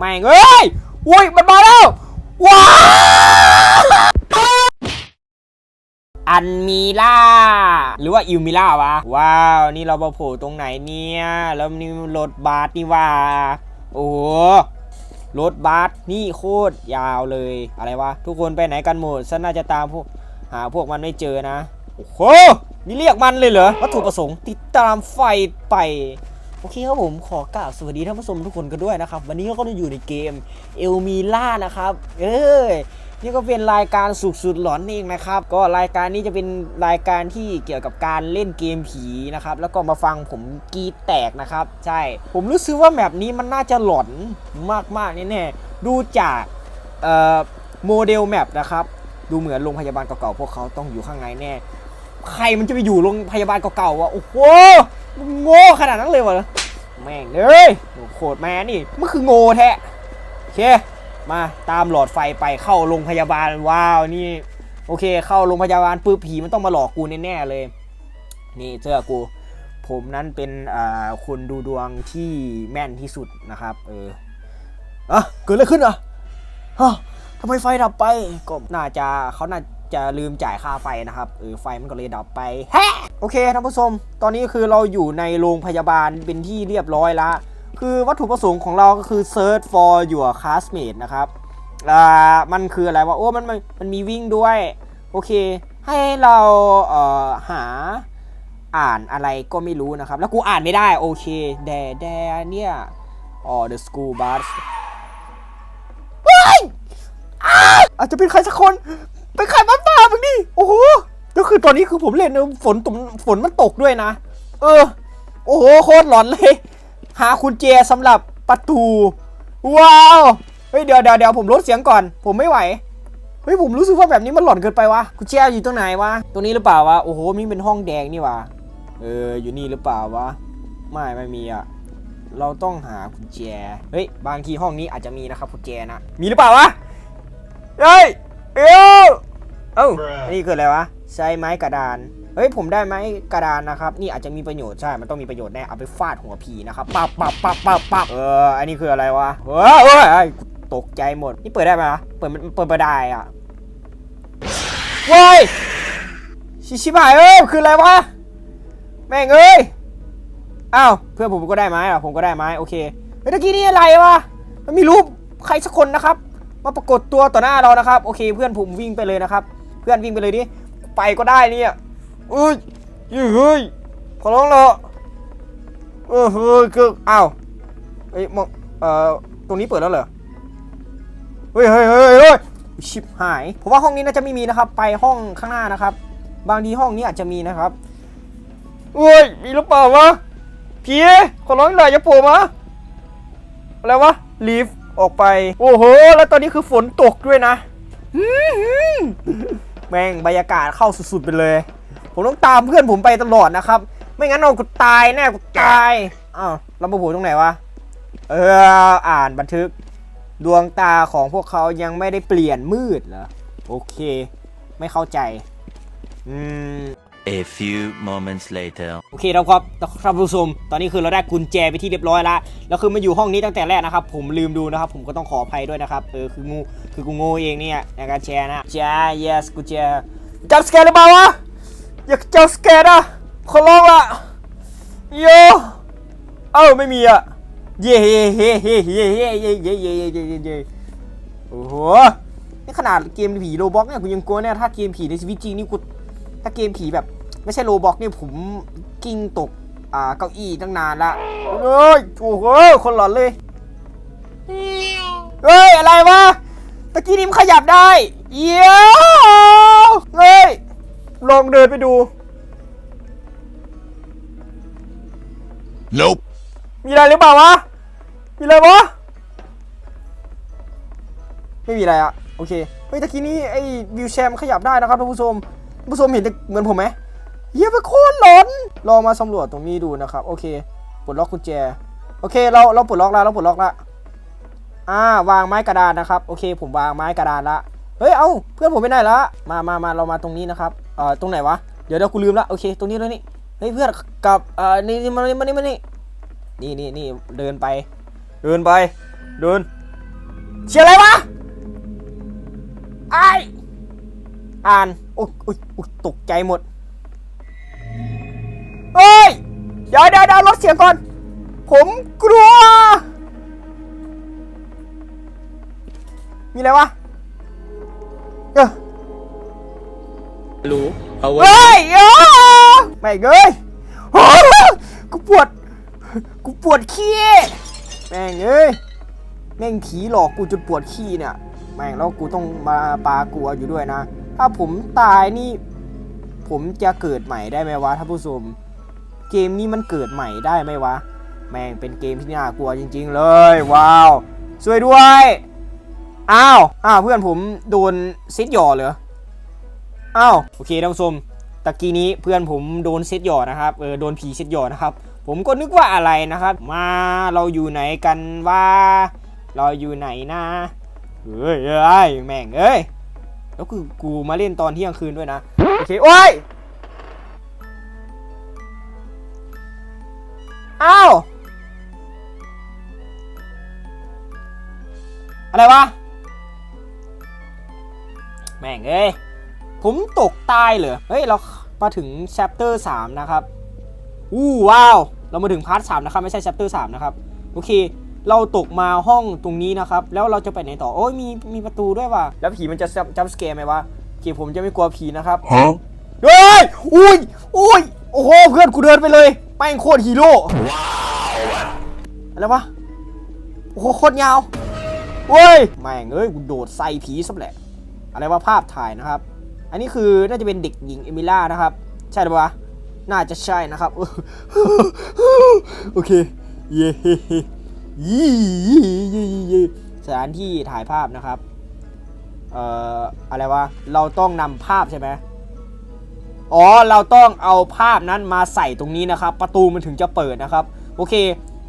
แม่งเอ้ย อุ้ย มันมาแล้ว ว้าอันมีล่า หรือว่าอิวมิล่าวะ ว้าว นี่เรามาโผล่ตรงไหนเนี่ย แล้วนี่รถบัสนี่ว่า โอ้โหรถบัสนี่โคตรยาวเลย อะไรวะ ทุกคนไปไหนกันหมดฉันน่าจะตามพวกหาพวกมันไม่เจอนะ โอ้โห นี่เรียกมันเลยเหรอ วัตถุประสงค์ติดตามไฟไป โอเคครับผมขอกราบสวัสดีท่านผู้ชมทุกคนกันด้วยนะครับ วันนี้เราก็จะอยู่ในเกมเอลมีล่านะครับ เอ้ยนี่ก็เป็นรายการสุดสุดหลอนเองนะครับ ก็รายการนี้จะเป็นรายการที่เกี่ยวกับการเล่นเกมผีนะครับ แล้วก็มาฟังผมกรีดแตกนะครับ ใช่ ผมรู้สึกว่าแบบนี้มันน่าจะหลอนมากๆแน่ๆดูจากเอ่อโมเดลแมปนะครับ ดูเหมือนโรงพยาบาลเก่าๆพวกเขาต้องอยู่ข้างในแน่ ใครมันจะไปอยู่โรงพยาบาลเก่าๆวะโอ้โห มึงโง่ขนาดนั้นเลยวะแม่งเลยโคตรแม่นี่มันคือโง่แท้โอเค มาตามหลอดไฟไปเข้าโรงพยาบาลว้าวนี่โอเค เข้าโรงพยาบาลปื้ผีมันต้องมาหลอกกูแน่ๆเลย นี่เจอกู ผมนั้นเป็นคนดูดวงที่แม่นที่สุดนะครับ เอออะเกิดอะไรขึ้นอะฮะทำไมไฟดับไปก็น่าจะเขาน่า จะลืมจ่ายค่าไฟนะครับเออไฟมันก็เลยดับไปแฮะโอเคท่านผู้ชม ตอนนี้คือเราอยู่ในโรงพยาบาลเป็นที่เรียบร้อยล้วคือวัตถุประสงค์ของเราก็คือ search for your classmate นะครับอ่ามันคืออะไรวะโอ้มันมันมันมีวิ่งด้วย โอเค ให้เราเอ่อหาอ่านอะไรก็ไม่รู้นะครับ แล้วกูอ่านไม่ได้โอเคแดแดเนี่ยอ๋อ the school bus อาจจะเป็นใครสักคน เป็นใครบ้าบ้ามึงดิโอ้โหแล้วคือตอนนี้คือผมเล่นเนอะฝนตกฝนมันตกด้วยนะ เออ โอ้โหโคตรหลอนเลย หาคุณเจสำหรับประตู ว้าวเฮ้ยเดี๋ยวเดี๋ยวเดี๋ยวผมลดเสียงก่อน ผมไม่ไหวเฮ้ยผมรู้สึกว่าแบบนี้มันหลอนเกินไปวะคุณเจอยู่ตรงไหนวะตรงนี้หรือเปล่าวะโอ้โหนี่เป็นห้องแดงนี่วะเอออยู่นี่หรือเปล่าวะไม่ไม่มีอะเราต้องหากุญแจเฮ้ยบางทีห้องนี้อาจจะมีนะครับกุญแจนะมีหรือเปล่าวะเฮ้ยเอ้า เอ้า Bruh นี่คืออะไรวะ ใช้ไม้กระดาน เฮ้ย ผมได้ไม้กระดานนะครับ นี่อาจจะมีประโยชน์ใช่ มันต้องมีประโยชน์แน่ เอาไปฟาดหัวผีนะครับ ปับปับปับปับปับเออ อันนี้คืออะไรวะเฮ้ยเฮ้ยเฮ้ยตกใจหมด นี่เปิดได้ไหมวะเปิดมันเปิดไม่ได้อะเว้ย ชิชิบหายเอ้ยคืออะไรวะ แม่งเอ้ย อ้าว เพื่อนผมก็ได้ไม้อะผมก็ได้ไม้โอเคเฮ้ยตะกี้นี่อะไรวะ มันมีรูปใครสักคนนะครับ มาปรากฏตัวต่อหน้าเรานะครับ โอเค เพื่อนผมวิ่งไปเลยนะครับเพื่อนวิ่งไปเลยดิ ไปก็ได้เนี่ยเอ้ยเฮ้ยขอร้องเละเออเฮ้ยคืออ้าวเอ้ยมองเอ่อตรงนี้เปิดแล้วเหรอ เฮ้ยเฮ้ยเฮ้ยเฮ้ยชิบหาย ผมว่าห้องนี้น่าจะไม่มีนะครับ ไปห้องข้างหน้านะครับ บางทีห้องนี้อาจจะมีนะครับเฮ้ย มีหรือเปล่าวะผีขอร้องเลยอย่าโผล่มาอะไรวะลีฟออกไป โอ้โห แล้วตอนนี้คือฝนตกด้วยนะ แม่งบรรยากาศเข้าสุดๆไปเลย ผมต้องตามเพื่อนผมไปตลอดนะครับ ไม่งั้นเรากูตายแน่กูตายอ้าวเรามาโผล่ตรงไหนวะเอออ่านบันทึก ดวงตาของพวกเขายังไม่ได้เปลี่ยนมืดเหรอโอเค ไม่เข้าใจ อืม A few moments later. โอเคเราครับท่านผู้ชม ตอนนี้คือเราได้กุญแจไปที่เรียบร้อยแล้วแล้วคือมาอยู่ห้องนี้ตั้งแต่แรกนะครับ ผมลืมดูนะครับ ผมก็ต้องขออภัยด้วยนะครับ เออ คืองู คือกูงูเองเนี่ยในการแชร์นะแชร์ yes กุญแจจับสแกนหรือเปล่าวะ อย่าจับสแกนอะขอร้องละโยเอ้าไม่มีอะเย่เย่เย่เย่เย่เย่เย่เย่เย่เย่เย่เย่เย่โอ้โห นี่ขนาดเกมผีโรบ็อกเนี่ยกูยังกลัวเนี่ย ถ้าเกมผีในชีวิตจริงนี่กู ถ้าเกมผีแบบ ไม่ใช่โรบ็อกนี่ผมกิ้งตกอ่าเก้าอี้ตั้งนานละเฮ้ยโอ้โหคนหลอนเลยเฮ้ยอะไรวะตะกี้นี้มันขยับได้เยี่ยมเฮ้ยลองเดินไปดู Nope. มีอะไรหรือเปล่าวะ มีอะไรวะ ไม่มีอะไรอะโอเค เฮ้ยตะกี้นี้ไอ้วิวแชร์มันขยับได้นะครับท่านผู้ชมท่านผู้ชมเห็นเหมือนผมไหม เฮียไปโคตรหลอนลองมาสำรวจตรงนี้ดูนะครับ โอเคปลดล็อกกุญแจ โอเค เราเราปลดล็อกแล้วเราปลดล็อกแล้วอ่าวางไม้กระดานนะครับ โอเค ผมวางไม้กระดานละเฮ้ย เอ้าเพื่อนผมไปไหนละมามามาเรามาตรงนี้นะครับ เอ่อ ตรงไหนวะ เดี๋ยวเดี๋ยวกูลืมละ โอเค ตรงนี้เลยนี่ เฮ้ย เพื่อนกับ เอ่อ นี่นี่มานี่มานี่มานี่นี่นี่นี่เดินไป เดินไป เดิน เชียอะไรวะไออ่าน โอ๊ยโอ๊ยโอ๊ยตกใจหมด ดี๋ยวเดี๋ยวเดี๋ยวลดเสียงก่อน ผมกลัว มีอะไรวะเออรู้เอาไว้เฮ้ยอ้าไม่เงยโอ้กูปวด กูปวดขี้แม่งเอ้ยแม่งผีหลอกกูจนปวดขี้เนี่ยแม่งแล้วกูต้องมาปากลัวอยู่ด้วยนะ ถ้าผมตายนี่ ผมจะเกิดใหม่ได้ไหมวะท่านผู้ชม เกมนี้มันเกิดใหม่ได้ไหมวะ แม่งเป็นเกมที่น่ากลัวจริง ๆ เลย ว้าวช่วยด้วย อ้าว อ้าวเพื่อนผมโดนซิดหยอเหรอ อ้าว โอเคท่านผู้ชมตะกี้นี้เพื่อนผมโดนเซตหยอนะครับ เออโดนผีเซตหยอนะครับ ผมก็นึกว่าอะไรนะครับ มาเราอยู่ไหนกันว่า เราอยู่ไหนนะเฮ้ยเอ้ยแม่งเอ้ย แล้วคือกูมาเล่นตอนเที่ยงคืนด้วยนะ โอเค โอ้ย อ้าว อะไรวะ แม่งเอ้ย ผมตกตายเหรอ เฮ้ย เรามาถึง chapter 3 นะครับ อู้ว้าว เรามาถึงพาร์ท3นะครับ ไม่ใช่ chapter 3 นะครับ โอเค เราตกมาห้องตรงนี้นะครับ แล้วเราจะไปไหนต่อ โอ้ย มี มีประตูด้วยว่ะ แล้วผีมันจะจัมสเกร์ไหมวะโอเคผมจะไม่กลัวผีนะครับ Huh? เฮ้ยอุ้ยอุ้ยโอ้โห เพื่อนกูเดินไปเลย แม่งโคตรฮีโร่อะไรวะโอ้โหโคตรยาวเว้ยแม่งเอ้ยกูโดดใส่ผีซะแหละ อะไรว่าภาพถ่ายนะครับ อันนี้คือน่าจะเป็นเด็กหญิงเอมิล่านะครับ ใช่หรือเปล่าวะน่าจะใช่นะครับ โอเค เย้ยี่ยี่ยี่สถานที่ถ่ายภาพนะครับ เอ่อ อะไรวะ เราต้องนำภาพใช่ไหม อ๋อเราต้องเอาภาพนั้นมาใส่ตรงนี้นะครับ ประตูมันถึงจะเปิดนะครับ โอเค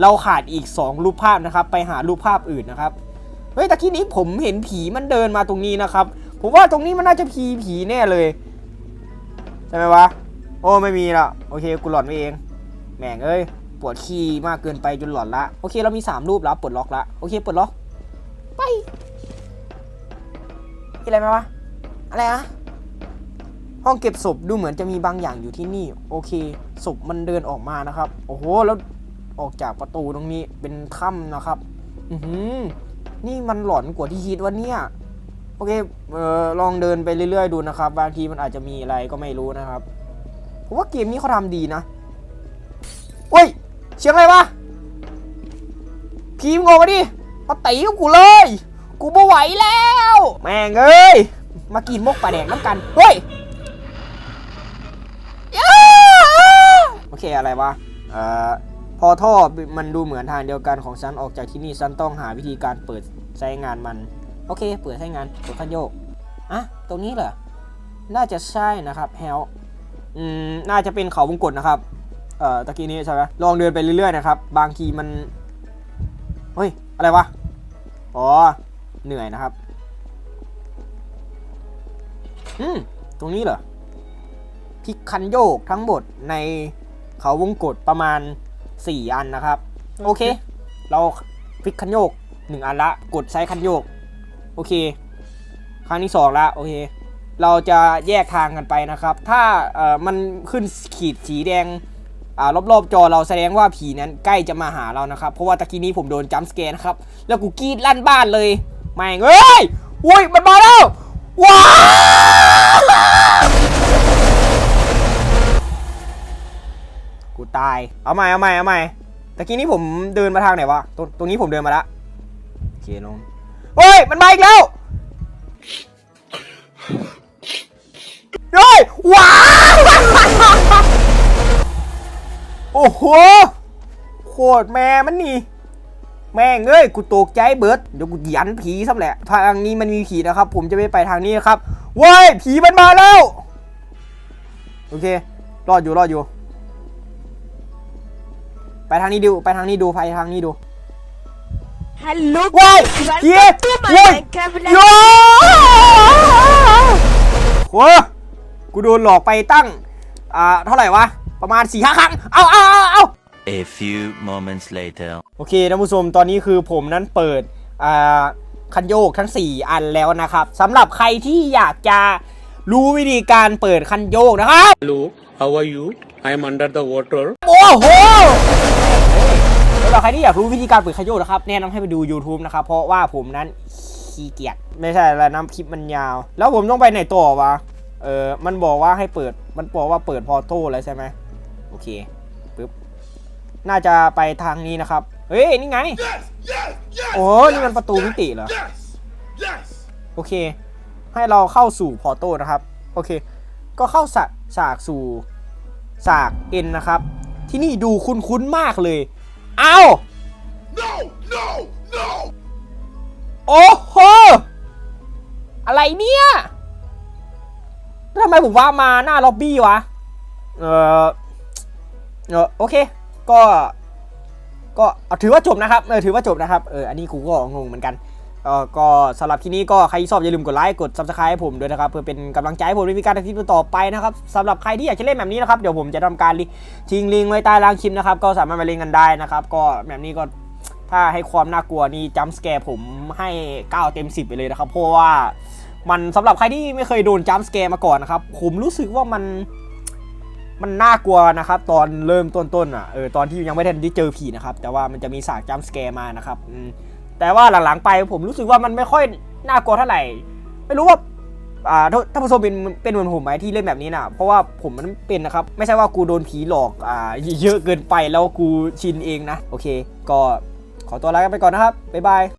เราขาดอีก 2 รูปภาพนะครับ ไปหารูปภาพอื่นนะครับเฮ้ยตะกี้นี้ผมเห็นผีมันเดินมาตรงนี้นะครับ ผมว่าตรงนี้มันน่าจะผีผีแน่เลยใช่ไหมวะโอ้ไม่มีละโอเคกูหลอนไปเองแม่งเอ้ยปวดขี้มากเกินไปจนหลอนละโอเคเรามี 3 รูปแล้วปลดล็อกละโอเคปลดล็อกไปอะไรไหมวะอะไรอะ ห้องเก็บศพดูเหมือนจะมีบางอย่างอยู่ที่นี่ โอเคศพมันเดินออกมานะครับ โอ้โหแล้วออกจากประตูตรงนี้เป็นถ้ำนะครับ อือหือนี่มันหลอนกว่าที่คิดว่าเนี่ยโอเคเออลองเดินไปเรื่อย ๆ ดูนะครับ บางทีมันอาจจะมีอะไรก็ไม่รู้นะครับผมว่าเกมนี้เขาทำดีนะเฮ้ยเสียงอะไรวะพีมงงดิมาตีกับกูเลย กูไม่ไหวแล้ว แม่งเอ้ยมากินมกปลาแดกน้ำกันเฮ้ยย้าโอ เคอะไรวะอ่อพอท่อมันดูเหมือนทางเดียวกันของฉันออกจากที่นี่ฉันต้องหาวิธีการเปิดใช้งานมัน โอเค เปิดใช้งานกดคันโยกอะตรงนี้เหรอน่าจะใช่นะครับแฮลอืมน่าจะเป็นเขาวงกตนะครับเอ่อตะกี้นี้ใช่ไหมลองเดินไปเรื่อยๆนะครับ บางทีมันเฮ้ยอะไรวะอ๋อเหนื่อยนะครับอืมตรงนี้เหรอพลิกคันโยกทั้งหมดใน เขาวงกตประมาณ 4 อันนะครับ โอเค เราพลิกคันโยก 1 อันละ กดใช้คันโยก โอเค ครั้งที่สองละโอเค เราจะแยกทางกันไปนะครับ ถ้าเอ่อมันขึ้นขีดสีแดงอ่ารอบๆ จอเราแสดงว่าผีนั้นใกล้จะมาหาเรานะครับ เพราะว่าตะกี้นี้ผมโดนจัมป์สแกร์นะครับ แล้วกูกรีดลั่นบ้านเลย แม่งเอ้ยอุ้ยมันมาแล้วว้า ตาย เอาใหม่เอาใหม่เอาใหม่ตะกี้นี้ผมเดินมาทางไหนวะ ตรงตรงนี้ผมเดินมาละโอเคลงเฮ้ย มันมาอีกแล้วเฮ้ยว้าวโอ้โห โคตรแม่มันนี่ แม่งเอ้ย กูตกใจเบิร์ดเดี๋ยวกูยันผีซ้ำแหละ ทางนี้มันมีผีนะครับ ผมจะไม่ไปทางนี้นะครับ เว้ย ผีมันมาแล้ว โอเค รอดอยู่ รอดอยู่ ไปทางนี้ดูไปทางนี้ดูไปทางนี้ดู Hello ว้าย guys, เฮีย welcome to my เว้ย Minecraft โยโหกูโดนหลอกไปตั้ง อ่า เท่าไหร่วะ ประมาณ4ี่ห้าครั้ง เอาเอาเอาเอา A few moments later. โอเคท่านผู้ชมตอนนี้คือผมนั้นเปิด อ่า คันโยกทั้ง 4 อันแล้วนะครับสำหรับใครที่อยากจะรู้วิธีการเปิดคันโยกนะครับ Hello, how are you? I am under the water. โอ้โหสำหรับใครที่อยากรู้วิธีการเปิดคันโยกนะครับ แนะนำให้ไปดู YouTube นะครับ เพราะว่าผมนั้นขี้เกียจไม่ใช่แล้วน้ำคลิปมันยาว แล้วผมต้องไปไหนต่อวะ เออ มันบอกว่าให้เปิด มันบอกว่าเปิดพอร์โต้แล้วใช่ไหมโอเคปึ๊บ น่าจะไปทางนี้นะครับ เฮ้ย นี่ไง โอ้ นี่มันประตูมิติเหรอ โอเค ให้เราเข้าสู่พอร์โต้นะครับ โอเค ก็เข้าสะฉากสู่ ฉากเอ็นนะครับ ที่นี่ดูคุ้นๆมากเลย เอ้า No! No! No! โอ้โห อะไรเนี่ยแล้วทำไมผมว่ามาหน้าล็อบบี้วะ เออเออโอเค ก็ ก็เอาถือว่าจบนะครับ เออ ถือว่าจบนะครับ เออ อันนี้กูก็งงเหมือนกันเออ ก็สำหรับที่นี้ก็ใครที่ชอบอย่าลืมกดไลค์กด subscribe ให้ผมด้วยนะครับเพื่อเป็นกำลังใจให้ผมในการทำคลิปต่อไปนะครับสำหรับใครที่อยากจะเล่นแบบนี้นะครับเดี๋ยวผมจะทำการทิ้งลิงก์ไว้ใต้ล่างคลิปนะครับก็สามารถมาเล่นกันได้นะครับก็แบบนี้ก็ถ้าให้ความน่ากลัวนี่จัมส์แกร์ผมให้ 9 เต็ม 10 ไปเลยนะครับ เพราะว่ามันสำหรับใครที่ไม่เคยโดนจัมส์แกร์มาก่อนนะครับ ผมรู้สึกว่ามันมันน่ากลัวนะครับ ตอนเริ่มต้นๆอะเออตอนที่ยังไม่ได้ได้เจอผีนะครับ แต่ว่ามันจะมีฉากจัมสแกร์มานะครับอืม แต่ว่าหลังๆไปผมรู้สึกว่ามันไม่ค่อยน่ากลัวเท่าไหร่ ไม่รู้ว่าอ่าถ้าผู้ชมเป็นเป็นเหมือนผมไหมที่เล่นแบบนี้นะเพราะว่าผมมันเป็นนะครับ ไม่ใช่ว่ากูโดนผีหลอกอ่าเยอะเกินไปแล้วกูชินเองนะ โอเค ก็ขอตัวลากันไปก่อนนะครับบ๊ายบาย